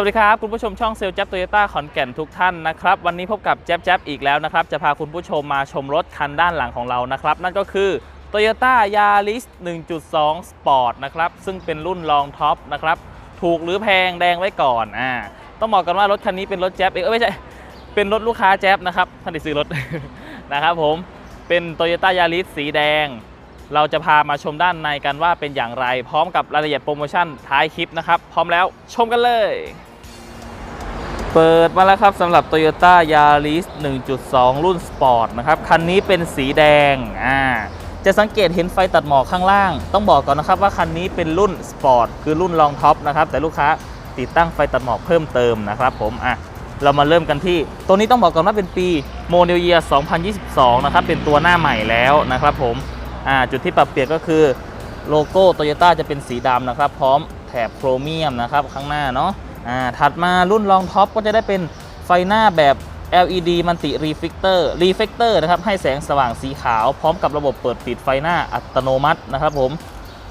วัสดีครับ คุณผู้ชมช่องเซลล์แจ๊บโตโยต้าขอนแก่นทุกท่านนะครับ วันนี้พบกับแจ๊บแจ๊บอีกแล้วนะครับ จะพาคุณผู้ชมมาชมรถคันด้านหลังของเรานะครับ นั่นก็คือ Toyota Yaris 1.2 Sport นะครับ ซึ่งเป็นรุ่นรองท็อปนะครับ ถูกหรือแพงแดงไว้ก่อนอ่าต้องบอกกันว่ารถคันนี้เป็นรถแจ๊บเองเอ้ยไม่ใช่ เป็นรถลูกค้าแจ๊บนะครับท่านที่ซื้อรถ นะครับผมเป็น Toyota Yaris สีแดง เราจะพามาชมด้านในกันว่าเป็นอย่างไร พร้อมกับรายละเอียดโปรโมชั่นท้ายคลิปนะครับ พร้อมแล้วชมกันเลย เปิดมาแล้วครับสำหรับ Toyota Yaris 1.2 รุ่นสปอร์ตนะครับ คันนี้เป็นสีแดงอ่าจะสังเกตเห็นไฟตัดหมอกข้างล่าง ต้องบอกก่อนนะครับว่าคันนี้เป็นรุ่นสปอร์ตคือรุ่นรองท็อปนะครับ แต่ลูกค้าติดตั้งไฟตัดหมอกเพิ่มเติมนะครับผมอะเรามาเริ่มกันที่ ตัวนี้ต้องบอกก่อนว่าเป็นปีโมเดลเยีย2022 นะครับ เป็นตัวหน้าใหม่แล้วนะครับผมอ่าจุดที่ปรับเปลี่ยนก็คือโลโก้โตโยต้าจะเป็นสีดำนะครับ พร้อมแถบโครเมียมนะครับข้างหน้าเนาะ อ่าถัดมารุ่นรองท็อปก็จะได้เป็นไฟหน้าแบบ LED มันติรีเฟกเตอร์รีเฟกเตอร์นะครับให้แสงสว่างสีขาวพร้อมกับระบบเปิดปิดไฟหน้าอัตโนมัตินะครับผม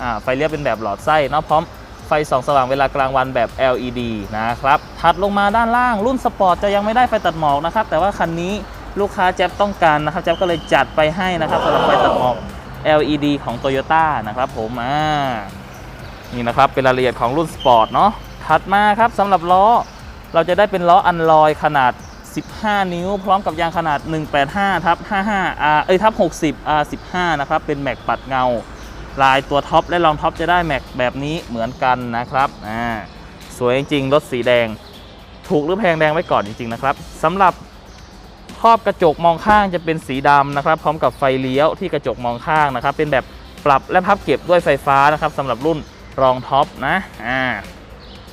อ่าไฟเลี้ยวเป็นแบบหลอดไส้เนาะพร้อมไฟส่องสว่างเวลากลางวันแบบ LED นะครับถัดลงมาด้านล่างรุ่นสปอร์ตจะยังไม่ได้ไฟตัดหมอกนะครับแต่ว่าคันนี้ลูกค้าแจ๊บต้องการนะครับแจ๊บก็เลยจัดไปให้นะครับสำหรับไฟตัดหมอก LED ของ Toyota นะครับผมอ่านี่นะครับเป็นรายละเอียดของรุ่นสปอร์ตเนาะ ถัดมาครับสำหรับล้อเราจะได้เป็นล้ออันลอยขนาด 15 นิ้ว พร้อมกับยางขนาด 185ทับ55 R เอ้ยทับ60 R 15นะครับ เป็นแม็กปัดเงา ลายตัวท็อปและรองท็อปจะได้แม็กแบบนี้เหมือนกันนะครับอ่าสวยจริงๆรถสีแดง ถูกหรือแพงแดงไว้ก่อนจริงๆนะครับสำหรับครอบกระจกมองข้างจะเป็นสีดำนะครับ พร้อมกับไฟเลี้ยวที่กระจกมองข้างนะครับ เป็นแบบปรับและพับเก็บด้วยไฟฟ้านะครับสำหรับรุ่นรองท็อปนะอ่า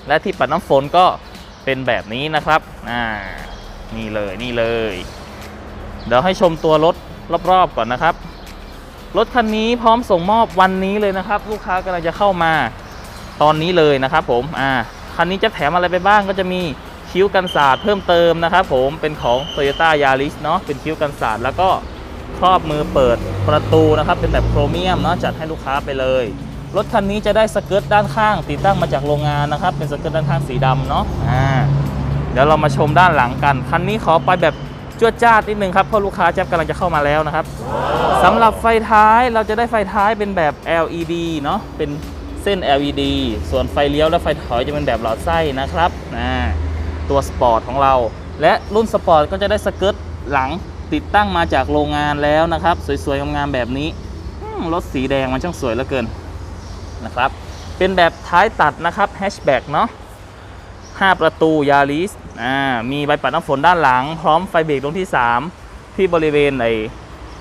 และที่ปัดน้ำฝนก็เป็นแบบนี้นะครับอ่านี่เลยนี่เลย เดี๋ยวให้ชมตัวรถรอบๆก่อนนะครับ รถคันนี้พร้อมส่งมอบวันนี้เลยนะครับ ลูกค้ากำลังจะเข้ามาตอนนี้เลยนะครับ ผมอ่าคันนี้จะแถมอะไรไปบ้างก็จะมีคิ้วกันศาสตร์เพิ่มเติมนะครับผมเป็นของ Toyota Yaris เนาะเป็นคิ้วกันศาสตร์แล้วก็ครอบมือเปิดประตูนะครับ เป็นแบบโครเมียมเนาะจัดให้ลูกค้าไปเลย รถคันนี้จะได้สเกิร์ตด้านข้าง ติดตั้งมาจากโรงงานนะครับ เป็นสเกิร์ตด้านข้างสีดำเนาะอ่าเดี๋ยวเรามาชมด้านหลังกัน คันนี้ขอไปแบบจวดจ้าดนิดนึงครับเพราะลูกค้าแจ๊บกำลังจะเข้ามาแล้วนะครับสำหรับไฟท้ายเราจะได้ไฟท้ายเป็นแบบ LED เนาะเป็นเส้น LED ส่วนไฟเลี้ยวและไฟถอยจะเป็นแบบหลอดไส้นะครับตัวสปอร์ตของเรา และรุ่นสปอร์ตก็จะได้สเกิร์ตหลังติดตั้งมาจากโรงงานแล้วนะครับ สวยๆงามๆแบบนี้รถสีแดงมันช่างสวยเหลือเกิน นะครับ เป็นแบบท้ายตัดนะครับแฮชแบ็กเนาะ5ประตูยาริสอ่ามีใบปัดน้ำฝนด้านหลัง พร้อมไฟเบรกตรงที่ 3 ที่บริเวณไอ้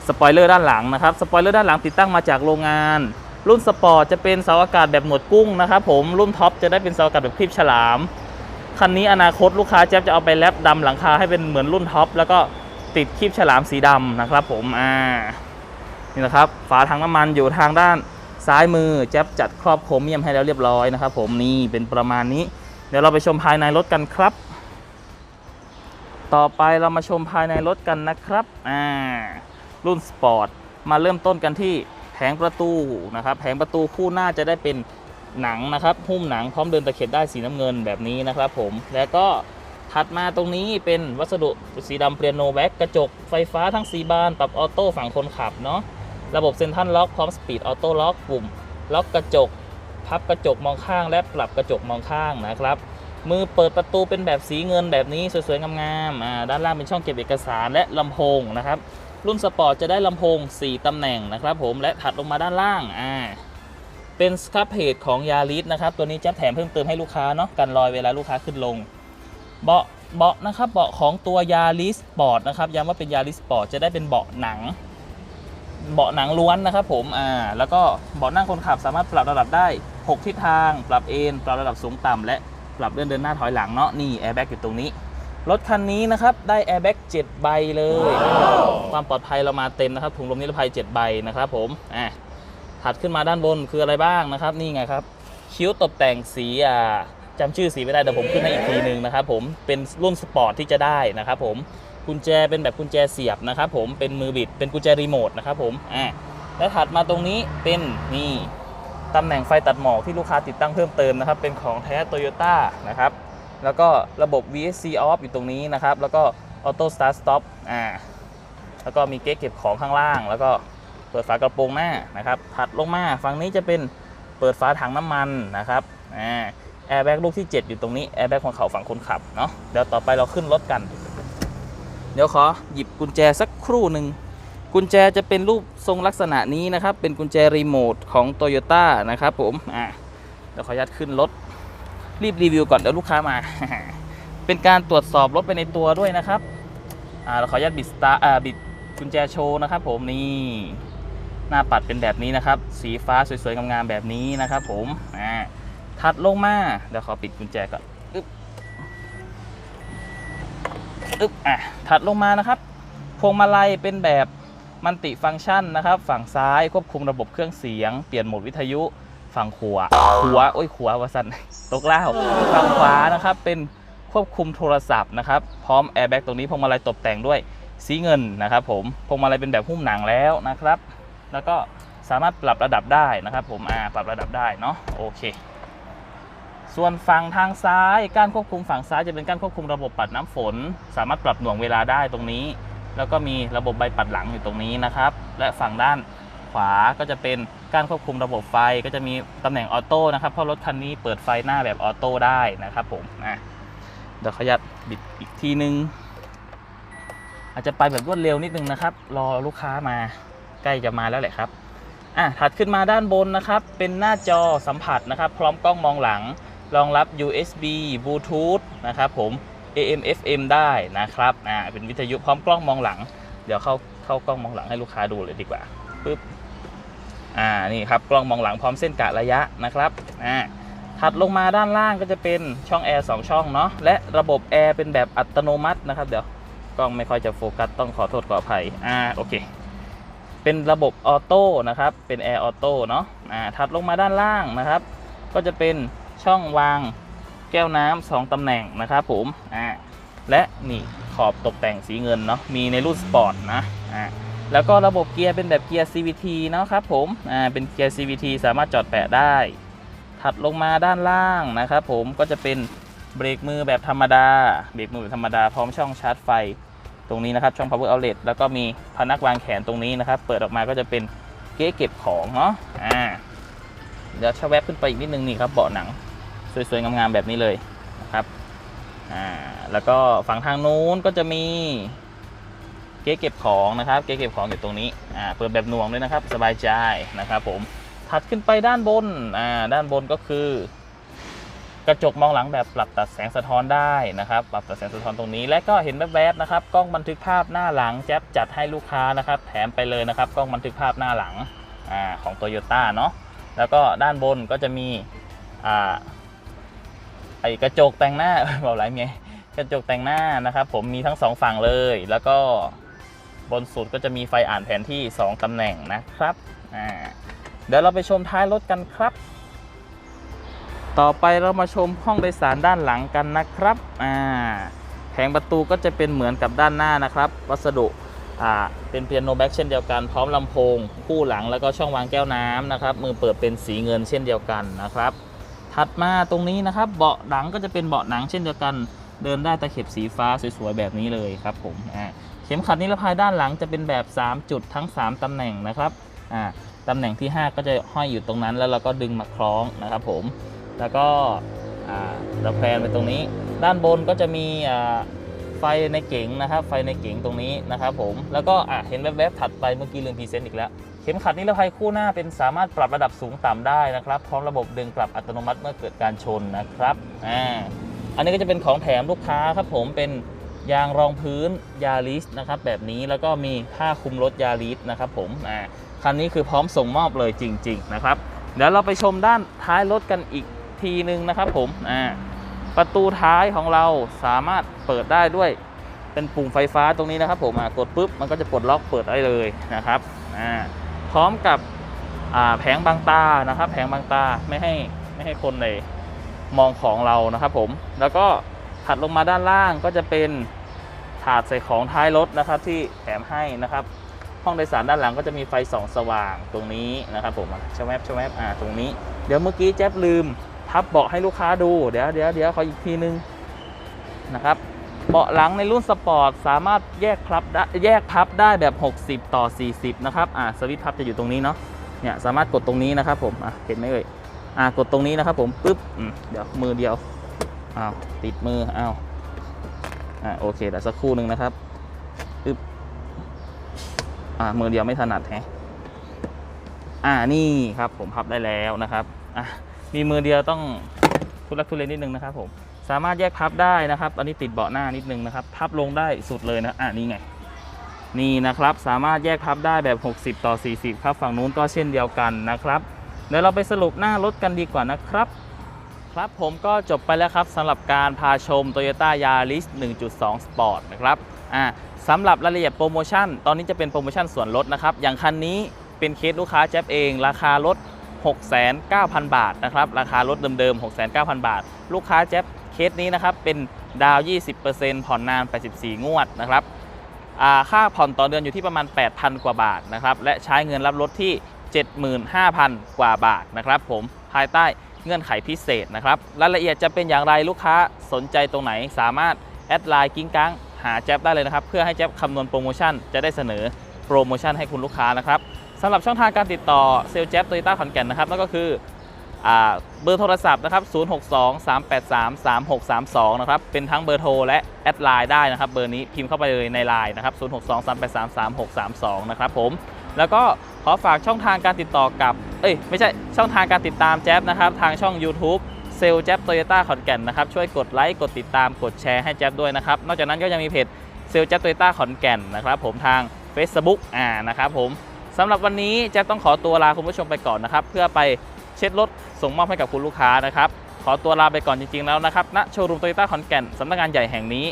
สปอยเลอร์ด้านหลังนะครับสปอยเลอร์ด้านหลังติดตั้งมาจากโรงงาน รุ่นสปอร์ตจะเป็นเสาอากาศแบบหนวดกุ้งนะครับผมรุ่นท็อปจะได้เป็นเสาอากาศแบบคลิปฉลามคันนี้อนาคตลูกค้าแจ๊บจะเอาไปแลบดำหลังคาให้เป็นเหมือนรุ่นท็อปแล้วก็ติดคลิปฉลามสีดำนะครับผมอ่านี่นะครับ ฝาถังน้ำมันอยู่ทางด้าน ซ้ายมือแจ๊บจัดครอบโครเมียมให้แล้วเรียบร้อยนะครับผมนี่เป็นประมาณนี้ เดี๋ยวเราไปชมภายในรถกันครับ ต่อไปเรามาชมภายในรถกันนะครับอ่ารุ่นสปอร์ตมาเริ่มต้นกันที่แผงประตูนะครับแผงประตูคู่หน้าจะได้เป็นหนังนะครับหุ้มหนังพร้อมเดินตะเข็บได้สีน้ำเงินแบบนี้นะครับผมแล้วก็ถัดมาตรงนี้เป็นวัสดุสีดำเปลี่ยนโนแบ็กกระจกไฟฟ้าทั้งสีบานปรับออโต้ฝั่งคนขับเนาะ ระบบเซ็นทรัลล็อกพร้อมสปีดออโต้ล็อกปุ่ม ล็อกกระจก พับกระจกมองข้าง และปรับกระจกมองข้างนะครับ มือเปิดประตูเป็นแบบสีเงินแบบนี้สวยๆงามๆด้านล่างเป็นช่องเก็บเอกสารและลำโพงนะครับ รุ่นสปอร์ตจะได้ลำโพง 4ตำแหน่งนะครับผมและถัดลงมาด้านล่างอ่าเป็นสครับเพจของยาริสนะครับ ตัวนี้จะแถมเพิ่มเติมให้ลูกค้าเนาะกันรอยเวลาลูกค้าขึ้นลง เบาะเบาะนะครับเบาะของตัวยาริสปอร์ตนะครับย้ำว่าเป็นยาริสปอร์ตจะได้เป็นเบาะหนัง เบาะหนังล้วนนะครับผมอ่าแล้วก็เบาะนั่งคนขับสามารถปรับระดับได้ 6 ทิศทาง ปรับเอนปรับระดับสูงต่ำและปรับเลื่อนเดินหน้าถอยหลังเนาะนี่แอร์แบ็กอยู่ตรงนี้ รถคันนี้นะครับได้แอร์แบ็ก7ใบเลย ความปลอดภัยเรามาเต็มนะครับถุงลมนิรภัย 7 ใบนะครับผมอ่าถัดขึ้นมาด้านบนคืออะไรบ้างนะครับ นี่ไงครับ คิ้วตกแต่งสีอ่าจำชื่อสีไม่ได้เดี๋ยวผมขึ้นให้อีกทีหนึ่งนะครับผมเป็นรุ่นสปอร์ตที่จะได้นะครับผม กุญแจเป็นแบบกุญแจเสียบนะครับผมเป็นมือบิดเป็นกุญแจรีโมทนะครับผมอ่าแล้วถัดมาตรงนี้เป็นนี่ตำแหน่งไฟตัดหมอกที่ลูกค้าติดตั้งเพิ่มเติมนะครับ เป็นของแท้โตโยต้านะครับ แล้วก็ระบบ VSC off อยู่ตรงนี้นะครับ แล้วก็ Auto Start Stop อ่าแล้วก็มีเก๊กเก็บของข้างล่าง แล้วก็เปิดฝากระโปรงหน้านะครับ ถัดลงมาฝั่งนี้จะเป็นเปิดฝาถังน้ำมันนะครับอ่าแอร์แบ็กลูกที่ 7 อยู่ตรงนี้แอร์แบ็กของเขาฝั่งคนขับเนาะเดี๋ยวต่อไปเราขึ้นรถกัน เดี๋ยวขอหยิบกุญแจสักครู่หนึ่งกุญแจจะเป็นรูปทรงลักษณะนี้นะครับ เป็นกุญแจรีโมทของ t o y ยต้นะครับผมอ่าเดี๋ยวขออนุญาตขึ้นรถ รีบรีวิวก่อนเดี๋ยวลูกค้ามา เป็นการตรวจสอบรถไปในตัวด้วยนะครับอ่าเราขออนุญาตบิดสตาร์อ่าบิดกุญแจโชว์นะครับ ผมนี่หน้าปัดเป็นแบบนี้นะครับ สีฟ้าสวยๆงามๆแบบนี้นะครับ ผมอ่าถัดลงมาเดี๋ยวขอปิดกุญแจก่อน อึ๊บอะถัดลงมานะครับ พวงมาลัยเป็นแบบมัลติฟังก์ชันนะครับ ฝั่งซ้ายควบคุมระบบเครื่องเสียง เปลี่ยนโหมดวิทยุ ฝั่งขวาขวโอ้ยขววาสันตกเล่าฝั่งขวานะครับเป็นควบคุมโทรศัพท์นะครับ พร้อมแอร์แบ็กตรงนี้พวงมาลัยตกแต่งด้วยสีเงินนะครับผมพวงมาลัยเป็นแบบหุ้มหนังแล้วนะครับ แล้วก็สามารถปรับระดับได้นะครับ ผมอ่าปรับระดับได้เนาะโอเค ส่วนฝั่งทางซ้ายการควบคุมฝั่งซ้ายจะเป็นการควบคุมระบบปัดน้ำฝน สามารถปรับหน่วงเวลาได้ตรงนี้ แล้วก็มีระบบใบปัดหลังอยู่ตรงนี้นะครับ และฝั่งด้านขวาก็จะเป็นการควบคุมระบบไฟก็จะมีตำแหน่งออโต้นะครับเพราะรถคันนี้เปิดไฟหน้าแบบออโต้ได้นะครับผมอะเดี๋ยวขยับบิดอีกทีนึง อาจจะไปแบบรวดเร็วนิดนึงนะครับ รอลูกค้ามาใกล้จะมาแล้วแหละครับอะถัดขึ้นมาด้านบนนะครับ เป็นหน้าจอสัมผัสนะครับ พร้อมกล้องมองหลัง รองรับ USB Bluetooth นะครับผม AM FM ได้นะครับอ่าเป็นวิทยุพร้อมกล้องมองหลัง เดี๋ยวเข้าเข้ากล้องมองหลังให้ลูกค้าดูเลยดีกว่าปึ๊บอ่านี่ครับกล้องมองหลังพร้อมเส้นกะระยะนะครับอ่าถัดลงมาด้านล่างก็จะเป็นช่องแอร์2ช่องเนาะและระบบแอร์เป็นแบบอัตโนมัตินะครับ เดี๋ยวกล้องไม่ค่อยจะโฟกัสต้องขอโทษขออภัยอ่าโอเค เป็นระบบออโต้นะครับเป็นแอร์ออโต้เนาะอ่าถัดลงมาด้านล่างนะครับ ก็จะเป็น ช่องวางแก้วน้ำสองตำแหน่งนะครับผมอ่าและนี่ขอบตกแต่งสีเงินเนาะมีในรุ่นสปอร์ตนะอ่าแล้วก็ระบบเกียร์เป็นแบบเกียร์ CVT เนาะครับผมอ่าเป็นเกียร์ CVT สามารถจอดแปะได้ ถัดลงมาด้านล่างนะครับผมก็จะเป็นเบรกมือแบบธรรมดา เบรกมือแบบธรรมดาพร้อมช่องชาร์จไฟตรงนี้นะครับช่อง power outlet แล้วก็มีพนักวางแขนตรงนี้นะครับ เปิดออกมาก็จะเป็นเก๊เก็บของเนาะอ่าเดี๋ยวชะแวบขึ้นไปอีกนิดนึงนี่ครับเบาะหนัง สวยๆงามๆแบบนี้เลยนะครับอ่าแล้วก็ฝั่งทางนู้นก็จะมีเก๊เก็บของนะครับ เก๊เก็บของอยู่ตรงนี้อ่าเปิดแบบหน่วงด้วยนะครับ สบายใจนะครับผมถัดขึ้นไปด้านบนอ่าด้านบนก็คือกระจกมองหลังแบบปรับตัดแสงสะท้อนได้นะครับ ปรับตัดแสงสะท้อนตรงนี้ และก็เห็นแวบๆนะครับ กล้องบันทึกภาพหน้าหลังแจ๊บจัดให้ลูกค้านะครับ แถมไปเลยนะครับ กล้องบันทึกภาพหน้าหลังอาของโตโยต้าเนาะ แล้วก็ด้านบนก็จะมีอ่า ไอกระจกแต่งหน้าบอกอะไรไงกระจกแต่งหน้านะครับ ผมมีทั้งสองฝั่งเลย แล้วก็บนสุดก็จะมีไฟอ่านแผนที่ 2 ตำแหน่งนะครับอ่าเดี๋ยวเราไปชมท้ายรถกันครับ ต่อไปเรามาชมห้องโดยสารด้านหลังกันนะครับอ่าแผงประตูก็จะเป็นเหมือนกับด้านหน้านะครับ วัสดุอ่าเป็นเปียโนแบ็กเช่นเดียวกัน พร้อมลำโพง คู่หลังแล้วก็ช่องวางแก้วน้ำนะครับ มือเปิดเป็นสีเงินเช่นเดียวกันนะครับ ถัดมาตรงนี้นะครับเบาะหนังก็จะเป็นเบาะหนังเช่นเดียวกันเดินได้ตะเข็บสีฟ้าสวยๆแบบนี้เลยครับผมอ่าเข็มขัดนิรภัยด้านหลังจะเป็นแบบ 3 จุดทั้ง 3 ตำแหน่งนะครับอ่าตำแหน่งที่ 5 ก็จะห้อยอยู่ตรงนั้นแล้วเราก็ดึงมาคล้องนะครับผมแล้วก็อ่าเราแพลนไปตรงนี้ ด้านบนก็จะมีอ่าไฟในเก๋งนะครับ ไฟในเก๋งตรงนี้นะครับผมแล้วก็อะเห็นแวบๆถัดไปเมื่อกี้ลืมพรีเซนต์อีกแล้ว เข็มขัดนิรภัยคู่หน้าเป็นสามารถปรับระดับสูงต่ำได้นะครับ พร้อมระบบดึงปรับอัตโนมัติเมื่อเกิดการชนนะครับอ่าอันนี้ก็จะเป็นของแถมลูกค้าครับผมเป็นยางรองพื้นยาริสนะครับแบบนี้แล้วก็มีผ้าคลุมรถยาริสนะครับผมอ่าคันนี้คือพร้อมส่งมอบเลยจริง ๆ นะครับ เดี๋ยวเราไปชมด้านท้ายรถกันอีกทีนึงนะครับผมอ่าประตูท้ายของเราสามารถเปิดได้ด้วยเป็นปุ่มไฟฟ้าตรงนี้นะครับผมอ่ากดปุ๊บมันก็จะปลดล็อกเปิดได้เลยนะครับอ่า พร้อมกับแผงบังตานะครับ แผงบังตาไม่ให้ไม่ให้คนเลยมองของเรานะครับผมแล้วก็ถัดลงมาด้านล่างก็จะเป็นถาดใส่ของท้ายรถนะครับ ที่แถมให้นะครับ ห้องโดยสารด้านหลังก็จะมีไฟส่องสว่างตรงนี้นะครับผมชแวบชแวบอ่าตรงนี้ เดี๋ยวเมื่อกี้แจ๊บลืมพับเบาะให้ลูกค้าดูเดี๋ยวเดี๋ยวเดี๋ยวขออีกทีนึงนะครับ เบาะหลังในรุ่นสปอร์ตสามารถแยกพับได้แยกพับได้แบบ 60 ต่อ 40 นะครับ อ่าสวิตช์พับจะอยู่ตรงนี้เนาะ เนี่ยสามารถกดตรงนี้นะครับผม อะเห็นไหมเอ่ย อ่ากดตรงนี้นะครับผมปึ๊บเดี๋ยวมือเดียว อ้าวติดมือ อ้าวอ่าโอเคแต่สักครู่หนึ่งนะครับปึ๊บ อ่ามือเดียวไม่ถนัดแฮะอ่านี่ครับผมพับได้แล้วนะครับ อะมีมือเดียวต้องทุลักทุเลนิดนึงนะครับผม สามารถแยกพับได้นะครับ อันนี้ติดเบาะหน้านิดนึงนะครับ พับลงได้สุดเลยนะ อ่านี่ไง นี่นะครับ สามารถแยกพับได้แบบ 60 ต่อ 40 ครับ ฝั่งนู้นก็เช่นเดียวกันนะครับ เดี๋ยวเราไปสรุปหน้ารถกันดีกว่านะครับ ครับผมก็จบไปแล้วครับสำหรับการพาชม Toyota Yaris 1.2 Sport นะครับ อ่าสำหรับรายละเอียดโปรโมชั่น ตอนนี้จะเป็นโปรโมชั่นส่วนลดนะครับ อย่างคันนี้เป็นเคสลูกค้าแจ๊บเอง ราคารถ69,000 บาทนะครับ ราคารถเดิมๆ 69,000 บาท ลูกค้าแจ๊บ เคสนี้นะครับเป็นดาว 20%ผ่อนนาน 84 งวดนะครับค่าผ่อนต่อเดือนอยู่ที่ประมาณ 8,000 กว่าบาทนะครับและใช้เงินรับรถที่ 75,000 กว่าบาทนะครับผมภายใต้เงื่อนไขพิเศษนะครับรายละเอียดจะเป็นอย่างไรลูกค้าสนใจตรงไหนสามารถแอดไลน์กิ้งก้างหาแจ๊บได้เลยนะครับ เพื่อให้แจ๊บคำนวณโปรโมชั่น จะได้เสนอโปรโมชั่นให้คุณลูกค้านะครับสำหรับช่องทางการติดต่อเซลล์แจ๊บโตโยต้าขอนแก่นนะครับนั่นก็คือ เบอร์โทรศัพท์นะครับ 062-383-3632 นะครับ เป็นทั้งเบอร์โทรและแอดไลน์ได้นะครับ เบอร์นี้พิมพ์เข้าไปเลยในไลน์นะครับ 062-383-3632 นะครับผม แล้วก็ขอฝากช่องทางการติดต่อกับ เอ้ย ไม่ใช่ ช่องทางการติดตามแจ๊บนะครับ ทางช่อง YouTube เซลแจ๊บโตโยต้าขอนแก่นนะครับ ช่วยกดไลค์ กดติดตาม กดแชร์ให้แจ๊บด้วยนะครับ นอกจากนั้นก็ยังมีเพจเซลแจ๊บโตโยต้าขอนแก่นนะครับ ผมทาง Facebook อ่า นะครับผมสำหรับวันนี้แจ๊บต้องขอตัวลาคุณผู้ชมไปก่อนนะครับ เพื่อไป เช็ดรถส่งมอบให้กับคุณลูกค้านะครับ ขอตัวลาไปก่อนจริงๆแล้วนะครับณโชว์รูมโตโยต้าขอนแก่นสำนักงานใหญ่แห่งนี้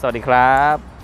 สวัสดีครับ